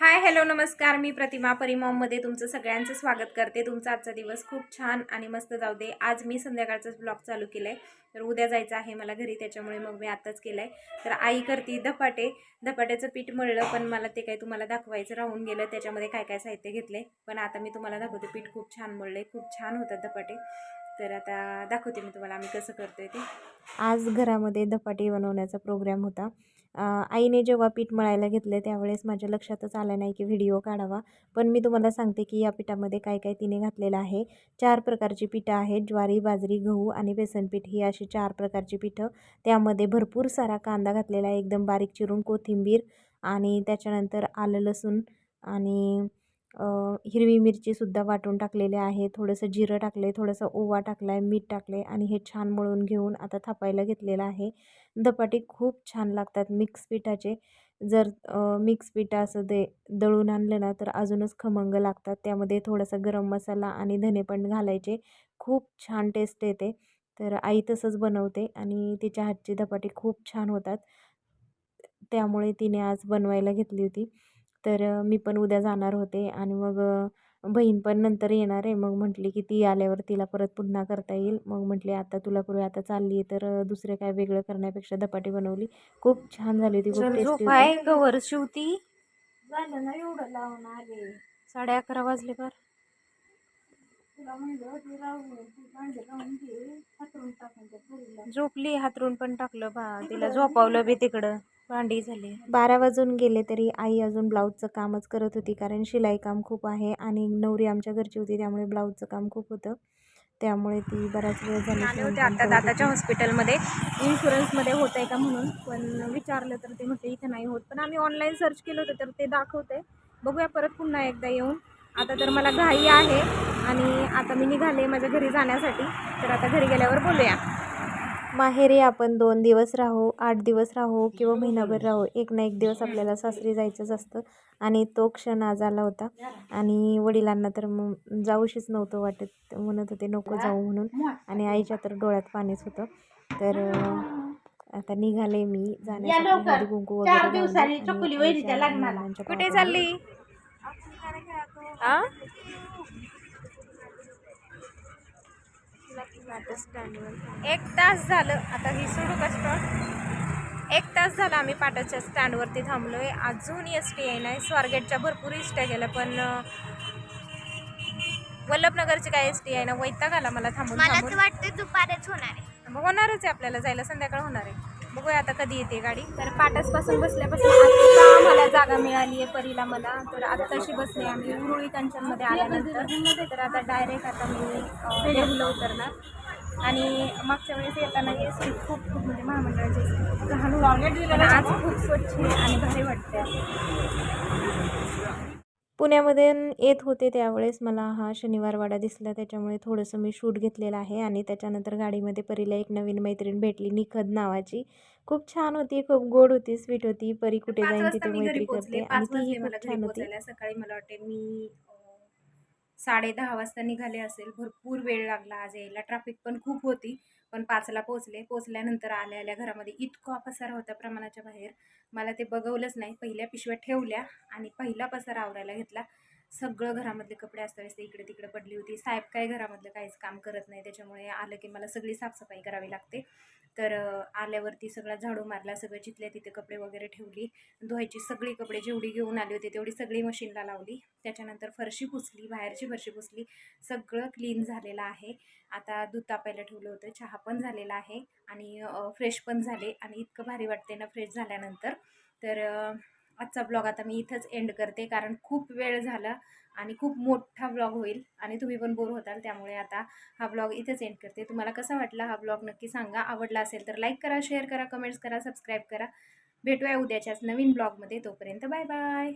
Hi hello नमस्कार. मी प्रतिमा परिमॉममध्ये तुमचं सगळ्यांचं स्वागत करते. तुमचा आजचा दिवस खूप छान आणि मस्त जाऊ दे. आज मी संध्याकाळचाच ब्लॉग चालू केला आहे तर उद्या जायचं आहे मला घरी त्याच्यामुळे मग मी आत्ताच केलं आहे तर आई करते धपाटे. धपाट्याचं पीठ मळलं पण मला ते काही तुम्हाला दाखवायचं राहून गेलं. त्याच्यामध्ये काय काय साहित्य घेतले पण आता मी तुम्हाला दाखवते. पीठ खूप छान मळलं खूप छान होतात धपाटे. तर आता दाखवते मी तुम्हाला आम्ही कसं करतोय ते. आज घरामध्ये धपाटी बनवण्याचा प्रोग्राम होता. आईने जेव्हा पीठ मळायला घेतलं त्यावेळेस माझ्या लक्षातच आलं नाही की व्हिडिओ काढावा. पण मी तुम्हाला सांगते की या पिठामध्ये काय काय तिने घातलेलं आहे. चार प्रकारची पिठं आहेत ज्वारी बाजरी गहू आणि बेसन पीठ ही अशी चार प्रकारची पिठं. त्यामध्ये भरपूर सारा कांदा घातलेला आहे. एकदम बारीक चिरून कोथिंबीर आणि त्याच्यानंतर आलं लसूण आणि हिरवी मिरचीसुद्धा वाटून टाकलेले आहे. थोडंसं जिरं टाकले थोडंसं ओवा टाकला आहे मीठ टाकले आणि हे छान मळून घेऊन आता थापायला घेतलेलं आहे. धपाटे खूप छान लागतात मिक्स पिठाचे. जर मिक्स पीठ असं दे दळून आणलं ना तर अजूनच खमंग लागतात. त्यामध्ये थोडासा गरम मसाला आणि धने पण घालायचे. खूप छान टेस्ट येते. तर आई तसंच बनवते आणि तिच्या हातची धपाटे खूप छान होतात. त्यामुळे तिने आज बनवायला घेतली होती. तर मी पण उद्या जाणार होते आणि मग बहीण पण नंतर येणार आहे. मग म्हटली की ती आल्यावर तिला परत पुन्हा करता येईल. मग म्हटली आता तुला करूया आता चालली आहे. तर दुसरे काय वेगळं करण्यापेक्षा धपाटी बनवली. खूप छान झाली होती खूप टेस्टी आहे होती. गवर शिवती. झालं ना एवढं लावून आले साडे अकरा वाजले पर तुला म्हणलं तू राहू तू भांडे लावून घे. हातरून टाकून त्या पोरीला. झोपली हातरून पण टाकलं बा. तिला झोपावलं बी तिकडं. भांडी झाली. बारा वाजून गेले तरी आई अजून ब्लाऊजचं कामच करत होती कारण शिलाई काम खूप आहे आणि नवरी आमच्या घरची होती त्यामुळे ब्लाऊजचं काम खूप होतं. त्यामुळे ती बराच वेळ झाली आले होते आता दादाच्या. हॉस्पिटलमध्ये इन्शुरन्समध्ये होत आहे का म्हणून? पण विचारलं तर ते म्हटलं इथं नाही होत. पण आम्ही ऑनलाईन सर्च केलं होतं तर ते दाखवते बघूया परत पुन्हा एकदा येऊन. आता तर मला घाई आहे आणि आता मी निघाले माझ्या घरी जाण्यासाठी. तर आता घरी गेल्यावर बोलूया. माहेरी आपण दोन दिवस राहू आठ दिवस राहू किंवा महिनाभर राहू एक ना एक दिवस आपल्याला सासरी जायचंच असतं. आणि तो क्षण आज आला होता. आणि वडिलांना तर मग जाऊशीच नव्हतं वाटत. म्हणत होते नको जाऊ म्हणून. आणि आईच्या तर डोळ्यात पाणीच होतं. तर आता निघाले मी जाण्यासाठी कुंकू वगैरे दिवसांनी लावलं चकुली आणि वहिनीच्या आईच्या लग्नाला. नानांच्या कुठे पाया चालली आ? एक तास झालं आता ही सोडू का एक तास झाला आम्ही पाटाच्या स्टँडवरती थांबलोय. अजून एस टी आहे नाही स्वारगेटच्या भरपूर टी गेल्या पण वल्लभनगरची काय एस टी आहे ना वैताग आला मला थांबून वाटतं दुपारच होणार आहे. मग होणारच आहे आपल्याला जायला संध्याकाळ होणार आहे. बघूया आता कधी येते गाडी. तर पाटसपासून बसल्यापासून आम्हाला जागा मिळाली आहे परीला मला. तर आता तशी बसले आम्ही. उरुळी कंचनमध्ये आल्यानंतर. तर आता डायरेक्ट आता मी देहूला उतरणार आणि मागच्या वेळेस येताना एस टी खूप खूप म्हणजे महामंडळाची लहान होती. आज खूप स्वच्छ आणि भारी वाटते पुण्यामध्ये येत होते त्यावेळेस मला हा शनिवार वाडा दिसला. त्याच्यामुळे थोडंसं मी शूट घेतलेलं आहे आणि त्याच्यानंतर गाडीमध्ये परीला एक नवीन मैत्रीण भेटली निखद नावाची. खूप छान होती खूप गोड होती स्वीट होती. परी कुठे जाईन तिथे मैत्री करते आणि तीही मला खूप छान होती. सकाळी मला वाटते मी साडे दहा वाजता निघाले असेल. भरपूर वेळ लागला आज यायला. ट्रॅफिक पण खूप होती. पण पाचला पोचले पोचल्यानंतर आल्या आल्या घरामध्ये इतका पसारा होता प्रमाणाच्या बाहेर. मला ते बघवलंच नाही. पहिल्या पिशव्या ठेवल्या आणि पहिला पसारा आवरायला घेतला. सगळं घरामधले कपडे असतावेळेस इकडे तिकडे पडली होती. साहेब काय घरामधलं काहीच काम करत नाही त्याच्यामुळे आलं की मला सगळी साफसफाई करावी लागते. तर आल्यावरती सगळा झाडू मारला सगळं जिथल्या तिथे कपडे वगैरे ठेवली. धुवायची सगळी कपडे जेवढी घेऊन आली होती तेवढी सगळी मशीनला लावली. त्याच्यानंतर फरशी पुसली बाहेरची फरशी पुसली. सगळं क्लीन झालेलं आहे. आता दूध तापायला ठेवलं होतं चहा पण झालेला आहे आणि फ्रेश पण झाले आणि इतकं भारी वाटते ना फ्रेश झाल्यानंतर. तर आजचा ब्लॉग आता मी इथंच एंड करते कारण खूप वेळ झाला आणि खूप मोठा ब्लॉग होईल आणि तुम्ही पण बोर होताल त्यामुळे आता हा ब्लॉग इथंच एंड करते. तुम्हाला कसा वाटला हा ब्लॉग नक्की सांगा. आवडला असेल तर लाईक करा शेअर करा कमेंट्स करा सबस्क्राईब करा. भेटूया उद्याच्याच नवीन ब्लॉगमध्ये तोपर्यंत बाय बाय